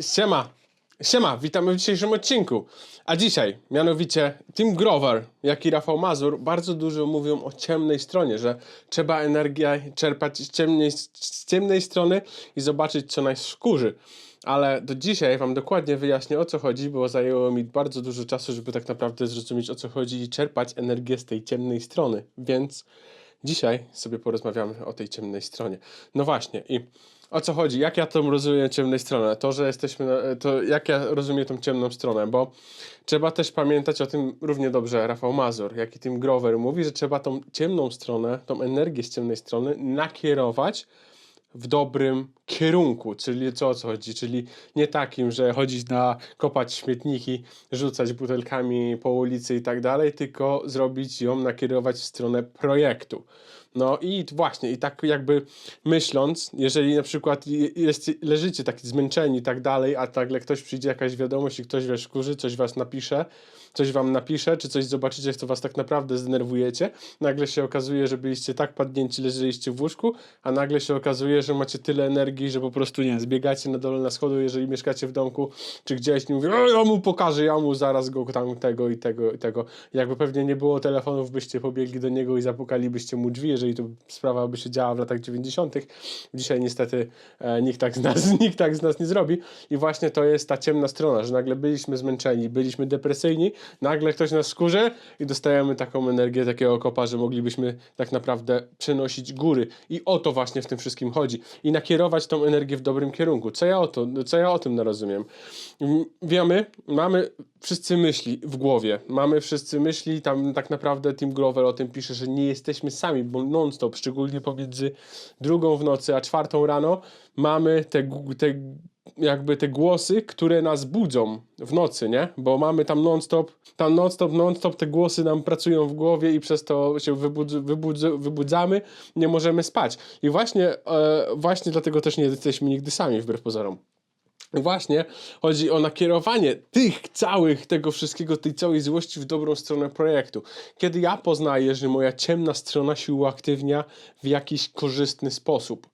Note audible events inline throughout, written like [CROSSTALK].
Siema, siema, witamy w dzisiejszym odcinku. A dzisiaj, mianowicie Tim Grover, jak i Rafał Mazur bardzo dużo mówią o ciemnej stronie, że trzeba energię czerpać z ciemnej, z ciemnej strony i zobaczyć, co nas. Ale do dzisiaj Wam dokładnie wyjaśnię o co chodzi, bo zajęło mi bardzo dużo czasu, żeby tak naprawdę zrozumieć o co chodzi i czerpać energię z tej ciemnej strony. Więc dzisiaj sobie porozmawiamy o tej ciemnej stronie. No właśnie, i o co chodzi? Jak ja tą rozumiem ciemnej stronę? To, że jesteśmy, to jak ja rozumiem tą ciemną stronę, bo trzeba też pamiętać o tym równie dobrze Rafał Mazur, jak i Tim Grover mówi, że trzeba tą ciemną stronę, tą energię z ciemnej strony nakierować w dobrym kierunku, czyli co o co chodzi, czyli nie takim, że chodzić na kopać śmietniki, rzucać butelkami po ulicy i tak dalej, tylko zrobić ją, nakierować w stronę projektu. No i właśnie, i tak jakby myśląc, jeżeli na przykład je- jest, leżycie taki zmęczeni i tak dalej, a nagle ktoś przyjdzie, jakaś wiadomość i ktoś was kurzy, coś was napisze, coś wam napisze, czy coś zobaczycie, co was tak naprawdę zdenerwujecie, nagle się okazuje, że byliście tak padnięci, leżeliście w łóżku, a nagle się okazuje, że macie tyle energii, że po prostu nie zbiegacie na dole na schodu, jeżeli mieszkacie w domku, czy gdzieś, nie mówię, "O, ja mu pokażę, ja mu zaraz go tam tego i tego i tego. Jakby pewnie nie było telefonów, byście pobiegli do niego i zapukalibyście mu drzwi, jeżeli to sprawa by się działa w latach 90. Dzisiaj niestety e, nikt, tak z nas, [LAUGHS] nikt tak z nas nie zrobi. I właśnie to jest ta ciemna strona, że nagle byliśmy zmęczeni, byliśmy depresyjni, nagle ktoś nas skurzy i dostajemy taką energię, takiego kopa, że moglibyśmy tak naprawdę przenosić góry. I o to właśnie w tym wszystkim chodzi. I nakierować tą energię w dobrym kierunku. Co ja o, to, co ja o tym rozumiem? Mm, Wiemy, mamy wszyscy myśli w głowie. Mamy wszyscy myśli, tam tak naprawdę Tim Grover o tym pisze, że nie jesteśmy sami, bo non-stop, szczególnie pomiędzy drugą w nocy a czwartą rano, mamy te, te jakby te głosy, które nas budzą w nocy, nie? Bo mamy tam non-stop, tam non-stop, non-stop te głosy nam pracują w głowie i przez to się wybudz, wybudz, wybudzamy, nie możemy spać. I właśnie, e, właśnie dlatego też nie jesteśmy nigdy sami, wbrew pozorom. Właśnie chodzi o nakierowanie tych całych, tego wszystkiego, tej całej złości w dobrą stronę projektu. Kiedy ja poznaję, że moja ciemna strona się uaktywnia w jakiś korzystny sposób.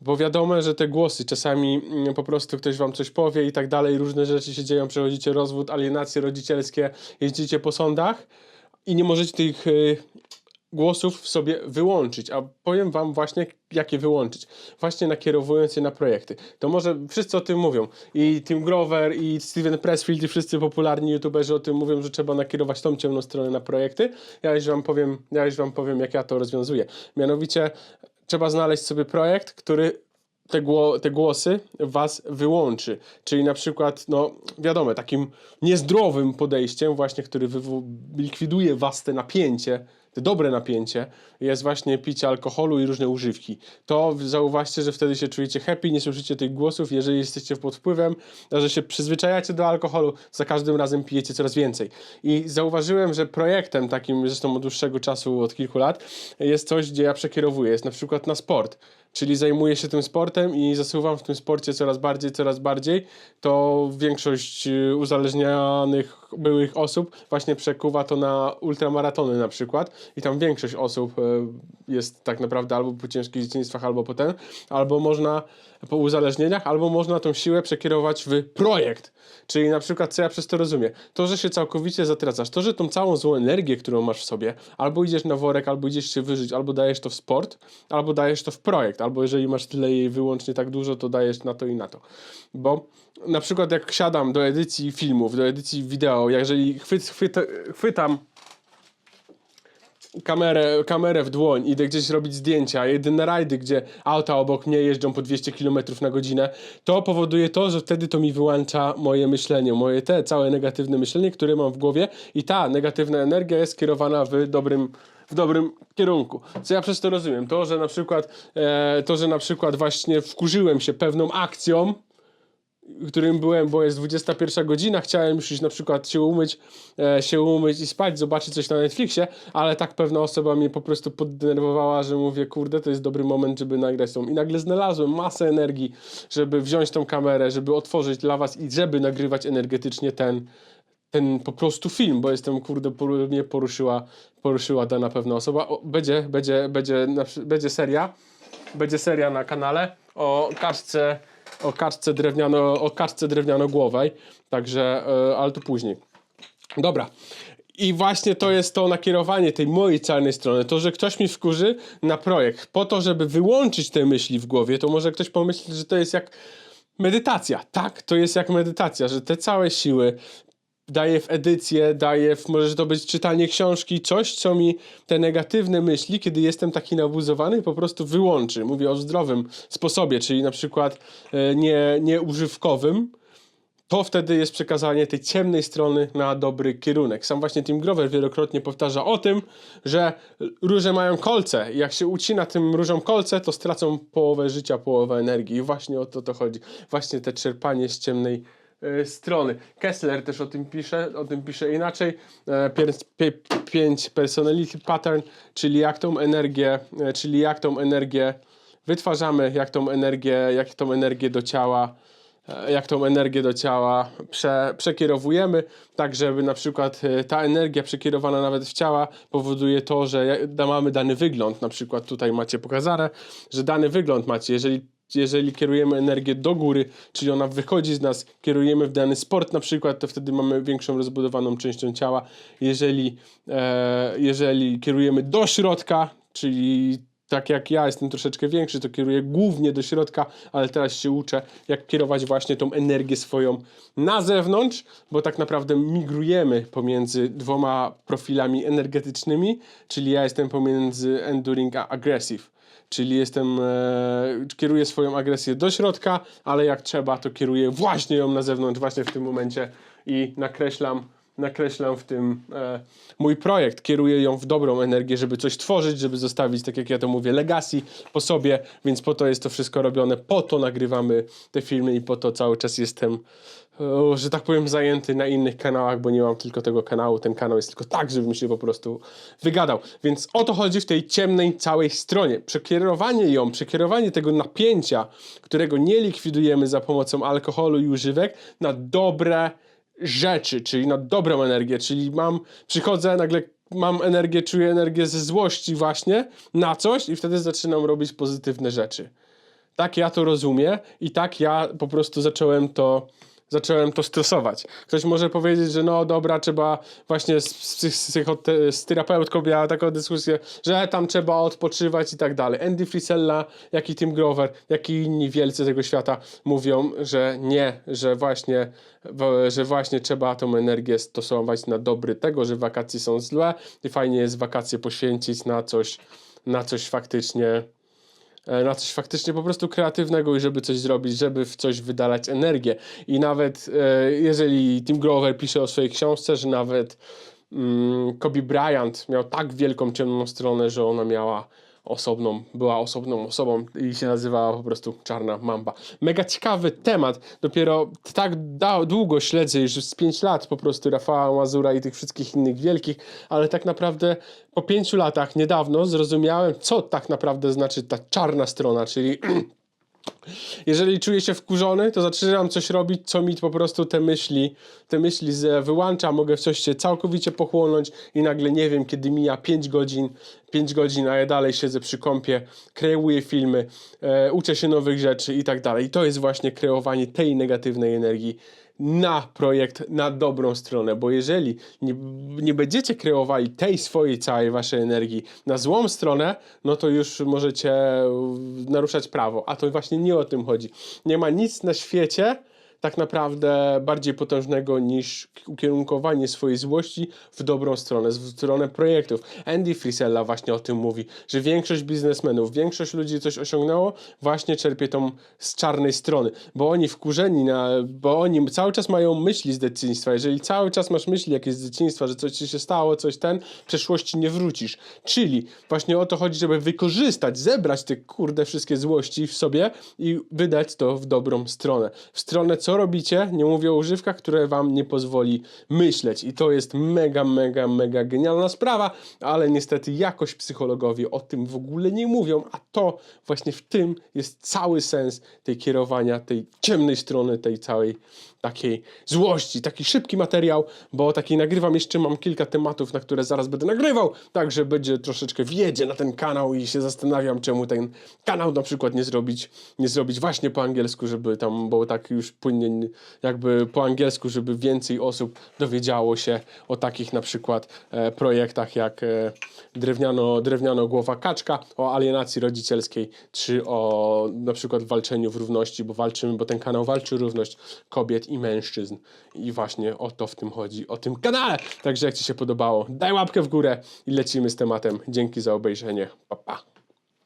Bo wiadomo, że te głosy czasami mm, po prostu ktoś wam coś powie i tak dalej, różne rzeczy się dzieją, przechodzicie rozwód, alienacje rodzicielskie, jeździcie po sądach i nie możecie tych y, głosów w sobie wyłączyć. A powiem wam właśnie, jak je wyłączyć. Właśnie nakierowując je na projekty. To może wszyscy o tym mówią. I Tim Grover, i Steven Pressfield, i wszyscy popularni youtuberzy o tym mówią, że trzeba nakierować tą ciemną stronę na projekty. Ja już wam powiem, ja już wam powiem jak ja to rozwiązuję. Mianowicie trzeba znaleźć sobie projekt, który te, gło, te głosy was wyłączy. Czyli na przykład, no wiadomo, takim niezdrowym podejściem, właśnie, który likwiduje was te napięcie, te dobre napięcie, jest właśnie picie alkoholu i różne używki. To zauważcie, że wtedy się czujecie happy, nie słyszycie tych głosów, jeżeli jesteście pod wpływem, a że się przyzwyczajacie do alkoholu, za każdym razem pijecie coraz więcej. I zauważyłem, że projektem takim, zresztą od dłuższego czasu, od kilku lat, jest coś, gdzie ja przekierowuję, jest na przykład na sport. Czyli zajmuję się tym sportem i zasuwam w tym sporcie coraz bardziej, coraz bardziej, to większość y, uzależnianych byłych osób właśnie przekuwa to na ultramaratony na przykład i tam większość osób y, jest tak naprawdę albo po ciężkich dzieciństwach, albo po ten, albo można po uzależnieniach, albo można tą siłę przekierować w projekt. Czyli na przykład, co ja przez to rozumiem? To, że się całkowicie zatracasz, to, że tą całą złą energię, którą masz w sobie, albo idziesz na worek, albo idziesz się wyżyć, albo dajesz to w sport, albo dajesz to w projekt, albo jeżeli masz tyle jej wyłącznie tak dużo, to dajesz na to i na to. Bo na przykład jak siadam do edycji filmów, do edycji wideo, jeżeli chwyt, chwyt, chwytam kamerę, kamerę w dłoń, idę gdzieś robić zdjęcia, jedyne rajdy, gdzie auta obok mnie jeżdżą po 200 km na godzinę, to powoduje to, że wtedy to mi wyłącza moje myślenie, moje te całe negatywne myślenie, które mam w głowie i ta negatywna energia jest skierowana w dobrym w dobrym kierunku. Co ja przez to rozumiem? To, że na przykład e, to, że na przykład właśnie wkurzyłem się pewną akcją, którym byłem, bo jest 21 godzina, chciałem już iść na przykład się umyć, e, się umyć i spać, zobaczyć coś na Netflixie, ale tak pewna osoba mnie po prostu poddenerwowała, że mówię, kurde, to jest dobry moment, żeby nagrać tą. I nagle znalazłem masę energii, żeby wziąć tą kamerę, żeby otworzyć dla was i żeby nagrywać energetycznie ten, ten po prostu film, bo jestem, kurde, mnie poruszyła, poruszyła dana pewna osoba. O, będzie, będzie, będzie, będzie seria, będzie seria na kanale o kaczce o kaczce drewniano, o kaczce drewnianogłowej, także, e, ale to później. Dobra. I właśnie to jest to nakierowanie tej mojej czarnej strony. To, że ktoś mi wkurzy na projekt, po to, żeby wyłączyć te myśli w głowie, to może ktoś pomyśleć, że to jest jak medytacja. Tak, to jest jak medytacja, że te całe siły daję w edycję, daję w, może to być czytanie książki, coś, co mi te negatywne myśli, kiedy jestem taki nabuzowany, po prostu wyłączy. Mówię o zdrowym sposobie, czyli na przykład e, nie, nieużywkowym, to wtedy jest przekazanie tej ciemnej strony na dobry kierunek. Sam właśnie Tim Grover wielokrotnie powtarza o tym, że róże mają kolce i jak się ucina tym różom kolce, to stracą połowę życia, połowę energii. I właśnie o to to chodzi. Właśnie te czerpanie z ciemnej strony. Kessler też o tym pisze, o tym pisze inaczej. E, pier- pie- pięć personality pattern, czyli jak tą energię, e, czyli jak tą energię wytwarzamy, jak tą energię, jak tą energię do ciała e, jak tą energię do ciała prze, przekierowujemy, tak żeby na przykład e, ta energia przekierowana nawet w ciała powoduje to, że mamy dany wygląd, na przykład tutaj macie pokazane, że dany wygląd macie, jeżeli jeżeli kierujemy energię do góry, czyli ona wychodzi z nas, kierujemy w dany sport na przykład, to wtedy mamy większą rozbudowaną częścią ciała. Jeżeli, e, jeżeli kierujemy do środka, czyli tak jak ja jestem troszeczkę większy, to kieruję głównie do środka, ale teraz się uczę, jak kierować właśnie tą energię swoją na zewnątrz, bo tak naprawdę migrujemy pomiędzy dwoma profilami energetycznymi, czyli ja jestem pomiędzy enduring a aggressive. Czyli jestem, e, kieruję swoją agresję do środka, ale jak trzeba, to kieruję właśnie ją na zewnątrz, właśnie w tym momencie i nakreślam, nakreślam w tym e, mój projekt. Kieruję ją w dobrą energię, żeby coś tworzyć, żeby zostawić, tak jak ja to mówię, legacy po sobie, więc po to jest to wszystko robione, po to nagrywamy te filmy i po to cały czas jestem e, że tak powiem, zajęty na innych kanałach, bo nie mam tylko tego kanału. Ten kanał jest tylko tak, żebym się po prostu wygadał. Więc o to chodzi w tej ciemnej całej stronie. Przekierowanie ją, przekierowanie tego napięcia, którego nie likwidujemy za pomocą alkoholu i używek, na dobre rzeczy, czyli na dobrą energię. Czyli mam, przychodzę, nagle mam energię, czuję energię ze złości właśnie na coś i wtedy zaczynam robić pozytywne rzeczy. Tak ja to rozumiem i tak ja po prostu zacząłem to, zacząłem to stosować. Ktoś może powiedzieć, że no dobra, trzeba właśnie z, z, z, terapeutką miała taką dyskusję, że tam trzeba odpoczywać i tak dalej. Andy Frisella, jak i Tim Grover, jak i inni wielcy tego świata mówią, że nie, że właśnie, że właśnie trzeba tą energię stosować na dobry tego, że wakacje są złe i fajnie jest wakacje poświęcić na coś, na coś faktycznie na coś faktycznie po prostu kreatywnego i żeby coś zrobić, żeby w coś wydalać energię. I nawet e, jeżeli Tim Grover pisze o swojej książce, że nawet mm, Kobe Bryant miał tak wielką ciemną stronę, że ona miała osobną, była osobną osobą i się nazywała po prostu Czarna Mamba. Mega ciekawy temat. Dopiero tak długo śledzę, już z 5 lat po prostu Rafała Mazura i tych wszystkich innych wielkich, ale tak naprawdę po pięciu latach niedawno zrozumiałem, co tak naprawdę znaczy ta czarna strona, czyli [CLEARS THROAT] jeżeli czuję się wkurzony, to zaczynam coś robić, co mi po prostu te myśli, te myśli wyłącza, mogę w coś się całkowicie pochłonąć i nagle nie wiem, kiedy mija 5 godzin, 5 godzin, a ja dalej siedzę przy kąpie, kreuję filmy, e, uczę się nowych rzeczy i tak dalej. I to jest właśnie kreowanie tej negatywnej energii na projekt, na dobrą stronę, bo jeżeli nie, nie będziecie kreowali tej swojej całej waszej energii na złą stronę, no to już możecie naruszać prawo, a to właśnie nie o tym chodzi. Nie ma nic na świecie tak naprawdę bardziej potężnego niż ukierunkowanie swojej złości w dobrą stronę, w stronę projektów. Andy Frisella właśnie o tym mówi, że większość biznesmenów, większość ludzi coś osiągnęło, właśnie czerpie tą z czarnej strony, bo oni wkurzeni, na, bo oni cały czas mają myśli z dzieciństwa. Jeżeli cały czas masz myśli jakieś z dzieciństwa, że coś ci się stało, coś ten, w przeszłości nie wrócisz. Czyli właśnie o to chodzi, żeby wykorzystać, zebrać te kurde wszystkie złości w sobie i wydać to w dobrą stronę. W stronę, co co robicie, nie mówię o używkach, które wam nie pozwoli myśleć. I to jest mega, mega, mega genialna sprawa, ale niestety jakoś psychologowie o tym w ogóle nie mówią, a to właśnie w tym jest cały sens tej kierowania, tej ciemnej strony, tej całej takiej złości. Taki szybki materiał, bo taki nagrywam jeszcze, mam kilka tematów, na które zaraz będę nagrywał, także będzie troszeczkę wjedzie na ten kanał i się zastanawiam, czemu ten kanał na przykład nie zrobić, nie zrobić właśnie po angielsku, żeby tam, bo tak już płynnie jakby po angielsku, żeby więcej osób dowiedziało się o takich na przykład e, projektach jak e, drewniano, drewniano głowa kaczka, o alienacji rodzicielskiej, czy o na przykład walczeniu w równości, bo walczymy, bo ten kanał walczy równość kobiet i mężczyzn. I właśnie o to w tym chodzi, o tym kanale. Także jak Ci się podobało, daj łapkę w górę i lecimy z tematem. Dzięki za obejrzenie. Pa, pa.